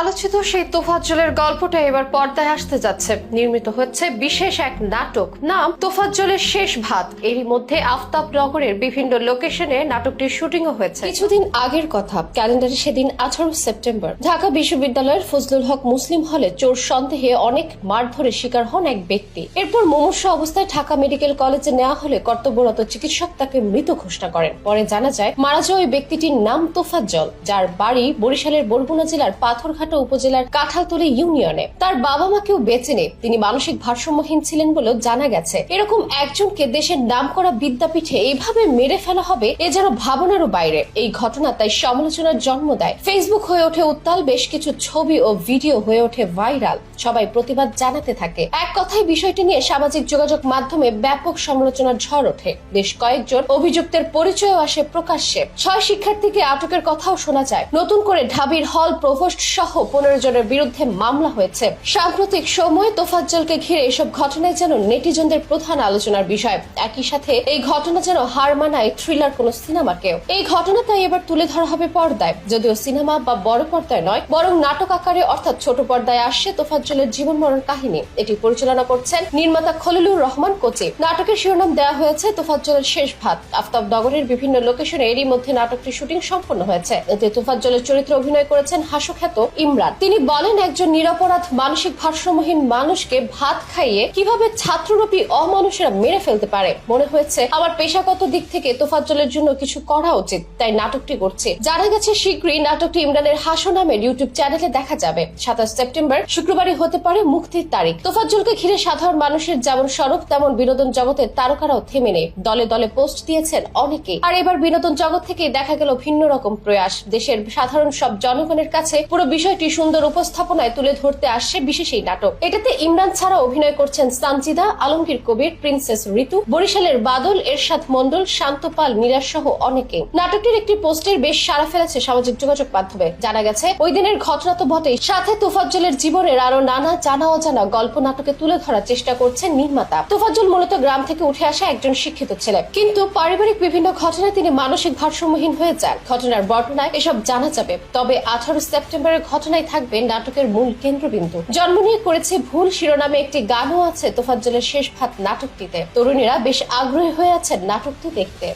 আলোচিত সেই তোফাজ্জলের গল্পটা এবার পর্দায় আসতে যাচ্ছে। নির্মিত হচ্ছে বিশেষ এক নাটক। নাম, তোফাজ্জলের শেষ ভাত। এরই মধ্যে আফতাব নগরের বিভিন্ন লোকেশনে নাটকটির শুটিংও হয়েছে। কিছুদিন আগের কথা, ক্যালেন্ডারে সেদিন আঠারো সেপ্টেম্বর। ঢাকা বিশ্ববিদ্যালয়ের ফজলুল হক মুসলিম হলে চোর সন্দেহে অনেক মারধরের শিকার হন এক ব্যক্তি। এরপর মুমূর্ষ অবস্থায় ঢাকা মেডিকেল কলেজে নেওয়া হলে কর্তব্যরত চিকিৎসক তাকে মৃত ঘোষণা করেন। পরে জানা যায়, মারা যাওয়া ওই ব্যক্তিটির নাম তোফাজ্জল, যার বাড়ি বরিশালের বরগুনা জেলার পাথরঘাটা উপজেলার কাঁঠালতলী ইউনিয়নে। তার বাবা মাকেও বেঁচে নেই তিনি মানসিক ভারসাম্যহীন ছিলেন বলেও জানা গেছে। এরকম একজনকে দেশের নাম করা বিদ্যাপীঠে এইভাবে মেরে ফেলা হবে, এ যেন ভাবনারও বাইরে। এই ঘটনা তাই সমালোচনার জন্ম দেয়। ফেসবুক হয়ে ওঠে উত্তাল বেশ কিছু ছবি ও ভিডিও হয়ে ওঠে ভাইরাল। সবাই প্রতিবাদ জানাতে থাকে। এক কথায় বিষয়টি নিয়ে সামাজিক যোগাযোগ মাধ্যমে ব্যাপক সমালোচনার ঝড় ওঠে। বেশ কয়েকজন অভিযুক্তের পরিচয়ও আসে প্রকাশ্যে। ছয় শিক্ষার্থীকে আটকের কথাও শোনা যায়। নতুন করে ঢাবির হল প্রভোস্ট সহ পনেরো জনের বিরুদ্ধে মামলা হয়েছে। সাম্প্রতিক সময়ে তোফাজ্জলকে ঘিরে এসব ঘটনায় যেন নেটিজনদের প্রধান আলোচনার বিষয়। একই সাথে এই ঘটনা যেন হার মানায় থ্রিলার কোন সিনেমাকেও। এই ঘটনা তাই এবার তুলে ধরা হবে পর্দায়। যদিও সিনেমা বা বড় পর্দায় নয়, বরং নাটক আকারে অর্থাৎ ছোট পর্দায় আসছে তোফাজ্জলের জীবন মরণ কাহিনী। এটি পরিচালনা করছেন নির্মাতা খলিলুর রহমান কোচি। নাটকের শিরোনাম দেওয়া হয়েছে তোফাজ্জলের শেষ ভাত আফতাব নগরের বিভিন্ন লোকেশনে এরই মধ্যে নাটকটি শুটিং সম্পন্ন হয়েছে। এতে তোফাজ্জলের চরিত্রে অভিনয় করেছেন হাসুখ্যাত ইমরান তিনি বলেন, একজন নিরপরাধ, মানসিক ভারসাম্যহীন মানুষকে ভাত খাইয়ে কীভাবে ছাত্ররূপী অমানুষেরা মেরে ফেলতে পারে? মনে হয়েছে, আমার পেশাগত দিক থেকে তোফাজ্জলের জন্য কিছু করা উচিত, তাই নাটকটি করছে। জানা গেছে, শীঘ্রই নাটকটি ইমরানের হাসো নামের ইউটিউব চ্যানেলে দেখা যাবে। সাতাশ সেপ্টেম্বর শুক্রবারই হতে পারে মুক্তির তারিখ। তোফাজ্জলকে ঘিরে সাধারণ মানুষের যেমন সরব তেমন বিনোদন জগতের তারকারাও থেমে নেই। দলে দলে পোস্ট দিয়েছেন অনেকেই। আর এবার বিনোদন জগৎ থেকে দেখা গেল ভিন্ন রকম প্রয়াস। দেশের সাধারণ সব জনগণের কাছে পুরো বিষয়টি সুন্দর উপস্থাপনায় তুলে ধরতে আসছে বিশেষ এই নাটক। এটাতে ইমরান ছাড়া অভিনয় করছেন সানজিদা, আলমগীর কবির, প্রিন্সেস ঋতু, বরিশালের বাদল, এরশাদ মন্ডল শান্তপাল মিরাজ সহ অনেকে। নাটকটির একটি পোস্টের বেশ সাড়া ফেলেছে সামাজিক যোগাযোগ মাধ্যমে। জানা গেছে, ওই দিনের ঘটনা তো বটেই। সাথে তোফাজ্জলের জীবনের আরও নানা জানা অজানা গল্প নাটকে তুলে ধরার চেষ্টা করছেন নির্মাতা। তোফাজ্জল মূলত গ্রাম থেকে উঠে আসা একজন শিক্ষিত ছেলে। কিন্তু পারিবারিক বিভিন্ন ঘটনায় তিনি মানসিক ভারসাম্যহীন হয়ে যান। ঘটনার বর্ণনায় এসব জানা যাবে। তবে আঠারো সেপ্টেম্বরের ঘটনায় থাকবে নাটকের মূল কেন্দ্রবিন্দু। জন্ম নিয়ে করেছে ভুল শিরোনামে একটি গানও আছে তোফাজ্জলের শেষ ভাত নাটকটিতে। তরুণীরা বেশ আগ্রহী হয়ে আছেন নাটকটি দেখতে।